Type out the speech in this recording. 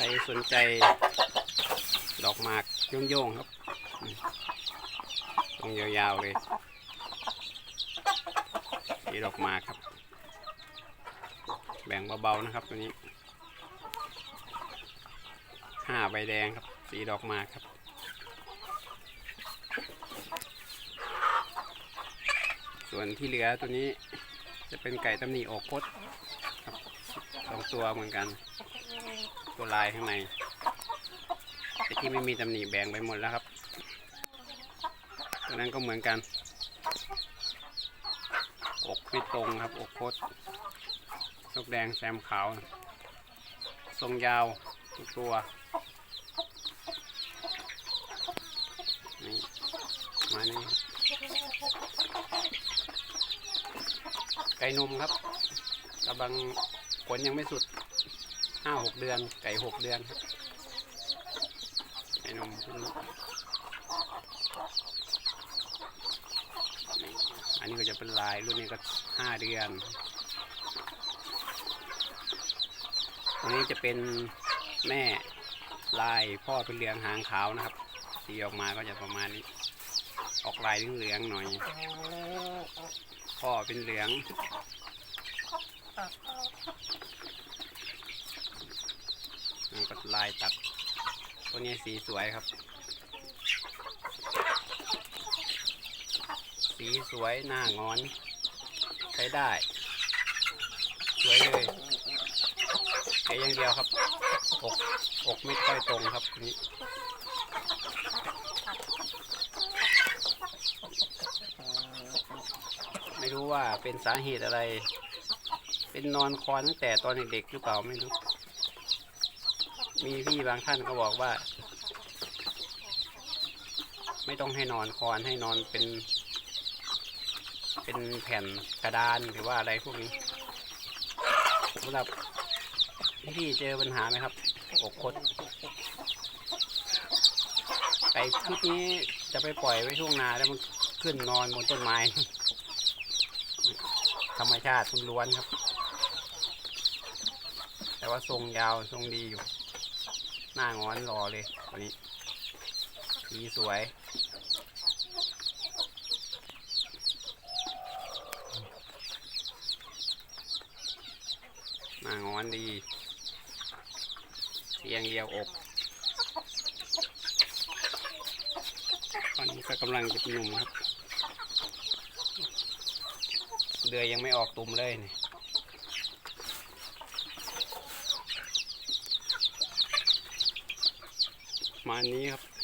ใครสนใจ ดอกหมากโยงๆครับตรงยาวๆเลยสีดอกหมากครับ แบ่งเบาๆนะครับตัวนี้ห้าใบแดงครับ สีดอกหมากครับส่วนที่เหลือตัวนี้จะเป็นไก่ตำหนิอกคดครับสองตัวเหมือนกัน ตัวลายข้างในไอ้ที่ไม่มีตำหนิแบ่งไปหมดแล้วครับ ตัวนั้นก็เหมือนกัน อกไม่ตรงครับ อกโคดนกแดงแซมขาว ทรงยาวทุกตัวนี่มานี่ไก่นมครับกำลังขนยังไม่สุด ห้าหกเดือน ไก่หกเดือนครับไก่นมขึ้นอันนี้ก็จะเป็นลายรุ่นนี้ก็ห้าเดือนตรงนี้จะเป็นแม่ลายพ่อเป็นเหลืองหางขาวนะครับสีออกมาก็จะประมาณนี้ ออกลายเหลืองๆหน่อย พ่อเป็นเหลือง แล้วก็ลายตัด ตัวนี้สีสวยครับ สีสวยหน้างอน ใช้ได้ สวยเลยแค่อย่างเดียวครับ อกอกไม่ค่อยตรงครับนี้ไม่รู้ว่าเป็นสาเหตุอะไร เป็นนอนคอนตั้งแต่ตอนเด็กๆหรือเปล่าไม่รู้ มีพี่บางท่านก็บอกว่า ไม่ต้องให้นอนคอนให้นอนเป็น เป็นแผ่นกระดานหรือว่าอะไรพวกนี้สำหรับพี่เจอปัญหาไหมครับอกคดไก่ชุดนี้จะไปปล่อยไว้ช่วงนาแล้วมันขึ้นนอนบนต้นไม้ธรรมชาติล้วนครับ แต่ว่าทรงยาวทรงดีอยู่ หน้างอนรอเลยวันนี้สีสวย หน้างอนดีเสียงเดียวอกตอนนี้ก็กำลังจะเป็นหนุ่มครับ เดือยยังไม่ออกตุ่มเลยนี่ มาอันนี้ครับ